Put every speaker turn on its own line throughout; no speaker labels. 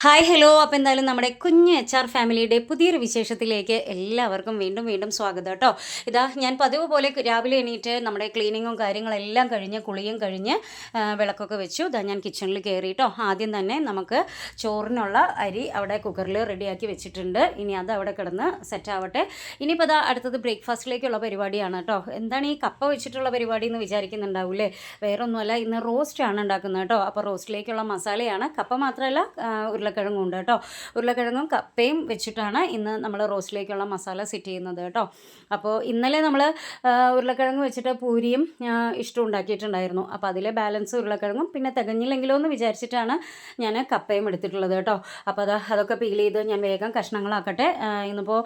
Hi hello അപ്പോൾ എന്തായാലും നമ്മുടെ കുഞ്ഞ് എച്ച് ആർ ഫാമിലിയുടെ പുതിയൊരു വിശേഷത്തിലേക്ക് എല്ലാവർക്കും വീണ്ടും വീണ്ടും സ്വാഗതം കേട്ടോ. ഇതാ ഞാൻ പതിവ് പോലെ രാവിലെ എണീറ്റ് നമ്മുടെ ക്ലീനിങ്ങും കാര്യങ്ങളെല്ലാം കഴിഞ്ഞ് കുളിയും കഴിഞ്ഞ് വിളക്കൊക്കെ വെച്ചു. ഇതാ ഞാൻ കിച്ചണിൽ കയറിയിട്ടോ ആദ്യം തന്നെ നമുക്ക് ചോറിനുള്ള അരി അവിടെ കുക്കറിൽ റെഡിയാക്കി വെച്ചിട്ടുണ്ട്. ഇനി അത് അവിടെ കിടന്ന് സെറ്റ് ആവട്ടെ. ഇനിയിപ്പോൾ അതാ അടുത്തത് ബ്രേക്ക്ഫാസ്റ്റിലേക്കുള്ള പരിപാടിയാണ് കേട്ടോ എന്താണ് ഈ കപ്പ വെച്ചിട്ടുള്ള പരിപാടി എന്ന് വിചാരിക്കുന്നുണ്ടാവില്ലേ വേറൊന്നുമല്ല ഇന്ന് റോസ്റ്റാണ് ഉണ്ടാക്കുന്നത് കേട്ടോ അപ്പോൾ റോസ്റ്റിലേക്കുള്ള മസാലയാണ്. കപ്പ മാത്രമല്ല ആ, ഉരുളക്കിഴങ്ങും ഉണ്ട് കേട്ടോ. ഉരുളക്കിഴങ്ങും കപ്പയും വെച്ചിട്ടാണ് ഇന്ന് നമ്മൾ റോസ്റ്റിലേക്കുള്ള മസാല സെറ്റ് ചെയ്യുന്നത് കേട്ടോ. അപ്പോൾ ഇന്നലെ നമ്മൾ ഉരുളക്കിഴങ്ങ് വെച്ചിട്ട് പൂരിയും ഇഷ്ടം ഉണ്ടാക്കിയിട്ടുണ്ടായിരുന്നു. അപ്പോൾ അതിലെ ബാലൻസ് ഉരുളക്കിഴങ്ങും പിന്നെ തികഞ്ഞില്ലെങ്കിലോ എന്ന് വിചാരിച്ചിട്ടാണ് ഞാൻ കപ്പയും എടുത്തിട്ടുള്ളത് കേട്ടോ. അപ്പോൾ അത് അതൊക്കെ പീൽ ചെയ്ത് ഞാൻ വേഗം കഷ്ണങ്ങളാക്കട്ടെ. ഇന്നിപ്പോൾ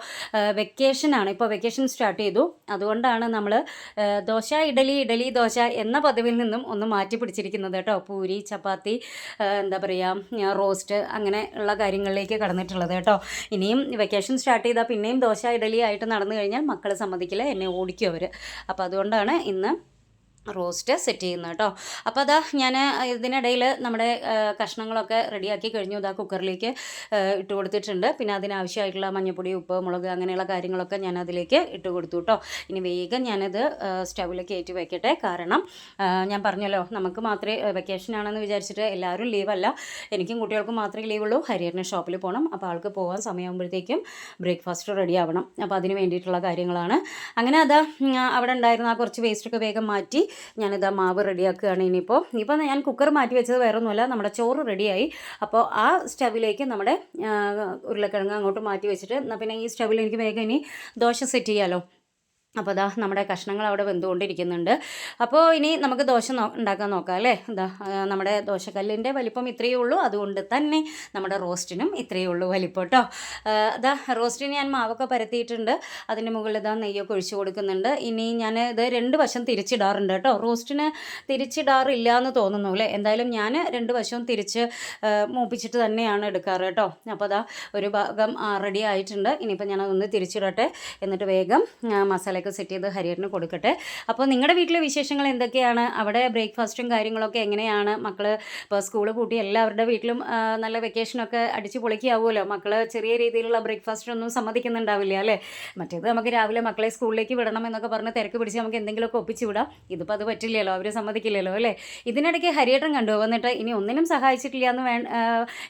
വെക്കേഷനാണ് ഇപ്പോൾ വെക്കേഷൻ സ്റ്റാർട്ട് ചെയ്തു. അതുകൊണ്ടാണ് നമ്മൾ ദോശ ഇഡലി ഇഡലി ദോശ എന്ന പദവിയിൽ നിന്നും ഒന്ന് മാറ്റി പിടിച്ചിരിക്കുന്നത് കേട്ടോ. പൂരി ചപ്പാത്തി എന്താ പറയുക റോസ്റ്റ് അങ്ങനെ ഉള്ള കാര്യങ്ങളിലേക്ക് കടന്നിട്ടുള്ളത് കേട്ടോ. ഇനിയും വെക്കേഷൻ സ്റ്റാർട്ട് ചെയ്താൽ പിന്നെയും ദോശ ഇഡലി ആയിട്ട് നടന്നു കഴിഞ്ഞാൽ മക്കളെ സമ്മതിക്കില്ല എന്നെ ഓടിക്കും അവർ അപ്പോൾ അതുകൊണ്ടാണ് ഇന്ന് റോസ്റ്റ് സെറ്റ് ചെയ്യുന്നത് കേട്ടോ. അപ്പോൾ അതാ ഞാൻ ഇതിനിടയിൽ നമ്മുടെ കഷ്ണങ്ങളൊക്കെ റെഡിയാക്കി കഴിഞ്ഞു. ഇതാ കുക്കറിലേക്ക് ഇട്ട് കൊടുത്തിട്ടുണ്ട്. പിന്നെ അതിനാവശ്യമായിട്ടുള്ള മഞ്ഞൾപ്പൊടി ഉപ്പ് മുളക് അങ്ങനെയുള്ള കാര്യങ്ങളൊക്കെ ഞാൻ അതിലേക്ക് ഇട്ട് കൊടുത്തു കേട്ടോ. ഇനി വേഗം ഞാനത് സ്റ്റൗവിലേക്ക് ഏറ്റു വയ്ക്കട്ടെ കാരണം ഞാൻ പറഞ്ഞല്ലോ നമുക്ക് മാത്രമേ വെക്കേഷൻ ആണെന്ന് വിചാരിച്ചിട്ട് എല്ലാവരും ലീവല്ല എനിക്കും കുട്ടികൾക്കും മാത്രമേ ലീവുള്ളൂ ഹരിയറിന് ഷോപ്പിൽ പോകണം അപ്പോൾ ആൾക്ക് പോകാൻ സമയമാകുമ്പോഴത്തേക്കും ബ്രേക്ക്ഫാസ്റ്റ് റെഡി ആവണം. അപ്പോൾ അതിന് വേണ്ടിയിട്ടുള്ള കാര്യങ്ങളാണ്. അങ്ങനെ അതാ അവിടെ ഉണ്ടായിരുന്ന ആ കുറച്ച് വേസ്റ്റൊക്കെ വേഗം മാറ്റി ഞാനിതാ മാവ് റെഡിയാക്കുകയാണ് ഇനിയിപ്പോൾ ഇപ്പം ഞാൻ കുക്കർ മാറ്റി വെച്ചത് വേറെ ഒന്നുമല്ല നമ്മുടെ ചോറ് റെഡിയായി. അപ്പോൾ ആ സ്റ്റവിലേക്ക് നമ്മുടെ ഉരുളക്കിഴങ്ങ് അങ്ങോട്ട് മാറ്റി വെച്ചിട്ട് പിന്നെ ഈ സ്റ്റവിൽ എനിക്ക് വേഗം ഇനി ദോശ സെറ്റ് ചെയ്യാമല്ലോ അപ്പോൾ അതാ നമ്മുടെ കഷ്ണങ്ങൾ അവിടെ വെന്തുകൊണ്ടിരിക്കുന്നുണ്ട്. അപ്പോൾ ഇനി നമുക്ക് ദോശ നോ ഉണ്ടാക്കാൻ നോക്കാം അല്ലേ? ഇതാ നമ്മുടെ ദോശക്കല്ലിന്റെ വലിപ്പം ഇത്രയേ ഉള്ളൂ. അതുകൊണ്ട് തന്നെ നമ്മുടെ റോസ്റ്റിനും ഇത്രയേ ഉള്ളൂ വലിപ്പം കേട്ടോ അതാ റോസ്റ്റിന് ഞാൻ മാവൊക്കെ പരത്തിയിട്ടുണ്ട്. അതിന്റെ മുകളിൽ ഇതാ നെയ്യൊക്കെ ഒഴിച്ചു കൊടുക്കുന്നുണ്ട്. ഇനി ഞാൻ ഇത് രണ്ട് വശം തിരിച്ചിടാറുണ്ട് കേട്ടോ റോസ്റ്റിന് തിരിച്ചിടാറില്ല എന്ന് തോന്നുന്നു അല്ലേ? എന്തായാലും ഞാൻ രണ്ട് വശവും തിരിച്ച് മൂപ്പിച്ചിട്ട് തന്നെയാണ് എടുക്കാറ് കേട്ടോ അപ്പോൾ അതാ ഒരു ഭാഗം റെഡി ആയിട്ടുണ്ട്. ഇനിയിപ്പോൾ ഞാനതൊന്ന് തിരിച്ചിടട്ടെ. എന്നിട്ട് വേഗം ആ, മസാലയൊക്കെ സെറ്റ് ചെയ്ത് ഹരിയറിന് കൊടുക്കട്ടെ. അപ്പോൾ നിങ്ങളുടെ വീട്ടിലെ വിശേഷങ്ങൾ എന്തൊക്കെയാണ്? അവിടെ ബ്രേക്ക്ഫാസ്റ്റും കാര്യങ്ങളൊക്കെ എങ്ങനെയാണ്? മക്കൾ ഇപ്പോൾ സ്കൂൾ പൂട്ടി എല്ലാവരുടെ വീട്ടിലും നല്ല വെക്കേഷനൊക്കെ അടിച്ച് പൊളിക്കാവുമല്ലോ മക്കൾ ചെറിയ രീതിയിലുള്ള ബ്രേക്ക്ഫാസ്റ്റിനൊന്നും സമ്മതിക്കുന്നുണ്ടാവില്ല അല്ലേ? മറ്റേത് നമുക്ക് രാവിലെ മക്കളെ സ്കൂളിലേക്ക് വിടണം എന്നൊക്കെ പറഞ്ഞ് തിരക്ക് പിടിച്ച് നമുക്ക് എന്തെങ്കിലുമൊക്കെ ഒപ്പിച്ച് വിടാം. ഇതിപ്പോൾ അത് പറ്റില്ലല്ലോ അവർ സമ്മതിക്കില്ലല്ലോ അല്ലേ? ഇതിനിടയ്ക്ക് ഹരിയേട്ടൻ കണ്ടു വന്നിട്ട് ഇനി ഒന്നിനും സഹായിച്ചിട്ടില്ല എന്ന് വേ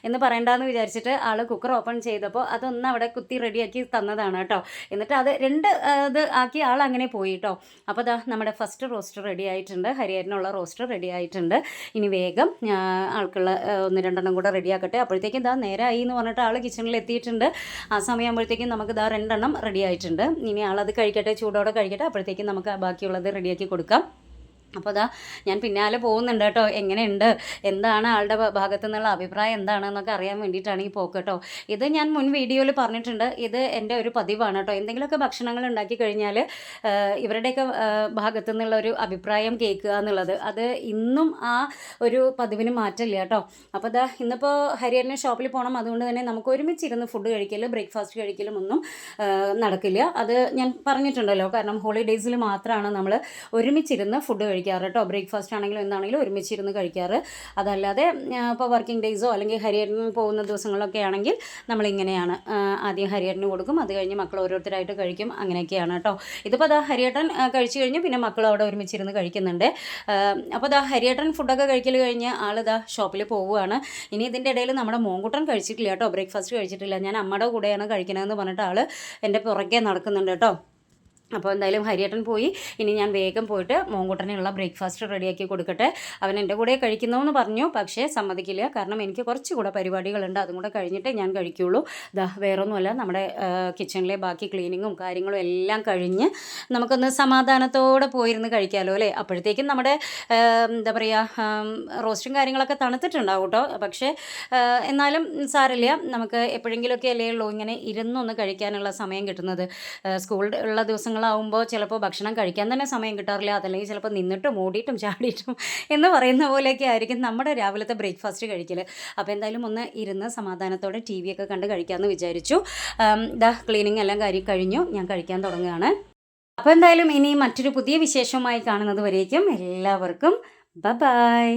എന്ന് പറയണ്ടെന്ന് വിചാരിച്ചിട്ട് ആൾ കുക്കർ ഓപ്പൺ ചെയ്തപ്പോൾ അതൊന്ന് അവിടെ കുത്തി റെഡിയാക്കി തന്നതാണ് കേട്ടോ. എന്നിട്ട് അത് രണ്ട് ഇത് ആക്കി ആൾ അങ്ങനെ പോയി കേട്ടോ അപ്പോൾ ദാ നമ്മുടെ ഫസ്റ്റ് റോസ്റ്റർ റെഡി ആയിട്ടുണ്ട്. ഹരിഹരനുള്ള റോസ്റ്റർ റെഡി ആയിട്ടുണ്ട്. ഇനി വേഗം ആൾക്കുള്ള ഒന്ന് രണ്ടെണ്ണം കൂടെ റെഡിയാക്കട്ടെ അപ്പോഴത്തേക്കും ദാ ആയി എന്ന് പറഞ്ഞിട്ട് ആൾ കിച്ചണിൽ എത്തിയിട്ടുണ്ട്. ആ സമയമാകുമ്പോഴത്തേക്കും നമുക്ക് ദാ രണ്ടെണ്ണം റെഡി ആയിട്ടുണ്ട്. ഇനി അത് കഴിക്കട്ടെ ചൂടോടെ കഴിക്കട്ടെ. അപ്പോഴത്തേക്കും നമുക്ക് ബാക്കിയുള്ളത് റെഡിയാക്കി കൊടുക്കാം. അപ്പോൾ അതാ ഞാൻ പിന്നാലെ പോകുന്നുണ്ട് കേട്ടോ. എങ്ങനെയുണ്ട്? എന്താണ് ആളുടെ ഭാഗത്തു നിന്നുള്ള അഭിപ്രായം എന്താണെന്നൊക്കെ അറിയാൻ വേണ്ടിയിട്ടാണ് ഈ പോക്ക് കേട്ടോ. ഇത് ഞാൻ മുൻ വീഡിയോയിൽ പറഞ്ഞിട്ടുണ്ട്. ഇത് എന്റെ ഒരു പതിവാണ് കേട്ടോ. എന്തെങ്കിലുമൊക്കെ ഭക്ഷണങ്ങൾ ഉണ്ടാക്കി കഴിഞ്ഞാൽ ഇവരുടെയൊക്കെ ഭാഗത്തു നിന്നുള്ള ഒരു അഭിപ്രായം കേൾക്കുക എന്നുള്ളത്. അത് ഇന്നും ആ ഒരു പതിവിന് മാറ്റമില്ല കേട്ടോ. അപ്പോൾ അതാ ഇന്നിപ്പോൾ ഹരിയറിന് ഷോപ്പിൽ പോകണം അതുകൊണ്ട് തന്നെ നമുക്ക് ഒരുമിച്ചിരുന്ന് ഫുഡ് കഴിക്കലും ബ്രേക്ക്ഫാസ്റ്റ് കഴിക്കലും ഒന്നും നടക്കില്ല. അത് ഞാൻ പറഞ്ഞിട്ടുണ്ടല്ലോ. കാരണം ഹോളിഡേയ്സിൽ മാത്രമാണ് നമ്മൾ ഒരുമിച്ചിരുന്ന് ഫുഡ് കഴിക്കാറ് കേട്ടോ. ബ്രേക്ക്ഫാസ്റ്റ് ആണെങ്കിലും എന്താണെങ്കിലും ഒരുമിച്ചിരുന്ന് കഴിക്കാറ്. അതല്ലാതെ ഇപ്പോൾ വർക്കിംഗ് ഡേയ്സോ അല്ലെങ്കിൽ ഹരിയറിന് പോകുന്ന ദിവസങ്ങളൊക്കെ ആണെങ്കിൽ നമ്മളിങ്ങനെയാണ്. ആദ്യം ഹരിയറിന് കൊടുക്കും. അത് കഴിഞ്ഞ് മക്കൾ ഓരോരുത്തരായിട്ട് കഴിക്കും. അങ്ങനെയൊക്കെയാണ് കേട്ടോ. ഇതിപ്പോൾ അതാ ഹരിയേട്ടൻ കഴിച്ചു കഴിഞ്ഞ് പിന്നെ മക്കൾ അവിടെ ഒരുമിച്ചിരുന്ന് കഴിക്കുന്നുണ്ട്. അപ്പോൾ അതാ ഹരിയേട്ടൻ ഫുഡൊക്കെ കഴിക്കൽ കഴിഞ്ഞ് ആൾ ദാ ഷോപ്പിൽ പോവുകയാണ്. ഇനി ഇതിന്റെ ഇടയിൽ നമ്മുടെ മോങ്കുട്ടൻ കഴിച്ചിട്ടില്ല കേട്ടോ. ബ്രേക്ക്ഫാസ്റ്റ് കഴിച്ചിട്ടില്ല. ഞാൻ അമ്മയുടെ കൂടെയാണ് കഴിക്കണമെന്ന് പറഞ്ഞിട്ട് ആൾ എന്റെ പുറകെ നടക്കുന്നുണ്ട് കേട്ടോ. അപ്പോൾ എന്തായാലും ഹരിയേട്ടൻ പോയി. ഇനി ഞാൻ വേഗം പോയിട്ട് മോങ്കുട്ടനുള്ള ബ്രേക്ക്ഫാസ്റ്റ് റെഡിയാക്കി കൊടുക്കട്ടെ. അവൻ എന്റെ കൂടെ കഴിക്കുന്നതെന്ന് പറഞ്ഞു. പക്ഷേ സമ്മതിക്കില്ല. കാരണം എനിക്ക് കുറച്ച് കുറച്ചുകൂടെ പരിപാടികളുണ്ട്. അതും കൂടെ കഴിഞ്ഞിട്ടേ ഞാൻ കഴിക്കുകയുള്ളൂ ദാ വേറൊന്നുമല്ല. നമ്മുടെ കിച്ചണിലെ ബാക്കി ക്ലീനിങ്ങും കാര്യങ്ങളും എല്ലാം കഴിഞ്ഞ് നമുക്കൊന്ന് സമാധാനത്തോടെ പോയിരുന്ന് കഴിക്കാമല്ലോ അല്ലേ? അപ്പോഴത്തേക്കും നമ്മുടെ എന്താ പറയുക റോസ്റ്റും കാര്യങ്ങളൊക്കെ തണുത്തിട്ടുണ്ടാവും കേട്ടോ. പക്ഷേ എന്നാലും സാരില്ല നമുക്ക് എപ്പോഴെങ്കിലുമൊക്കെ അല്ലേ ഉള്ളൂ ഇങ്ങനെ ഇരുന്നൊന്ന് കഴിക്കാനുള്ള സമയം കിട്ടുന്നത്. സ്കൂൾ ഉള്ള ദിവസങ്ങളാവുമ്പോൾ ചിലപ്പോൾ ഭക്ഷണം കഴിക്കാൻ തന്നെ സമയം കിട്ടാറില്ല. അതല്ലെങ്കിൽ ചിലപ്പോൾ നിന്നിട്ടും ഓടിയിട്ടും ചാടിയിട്ടും എന്ന് പറയുന്ന പോലെയൊക്കെ ആയിരിക്കും നമ്മുടെ രാവിലത്തെ ബ്രേക്ക്ഫാസ്റ്റ് കഴിക്കൽ അപ്പോൾ എന്തായാലും ഒന്ന് ഇരുന്ന് സമാധാനത്തോടെ ടി വി ഒക്കെ കണ്ട് കഴിക്കാമെന്ന് വിചാരിച്ചു. ഇതാ ക്ലീനിങ് എല്ലാം കാര്യം കഴിഞ്ഞു. ഞാൻ കഴിക്കാൻ തുടങ്ങുകയാണ്. അപ്പോൾ എന്തായാലും ഇനി മറ്റൊരു പുതിയ വിശേഷവുമായി കാണുന്നത് വരേക്കും. എല്ലാവർക്കും ബ ബായ്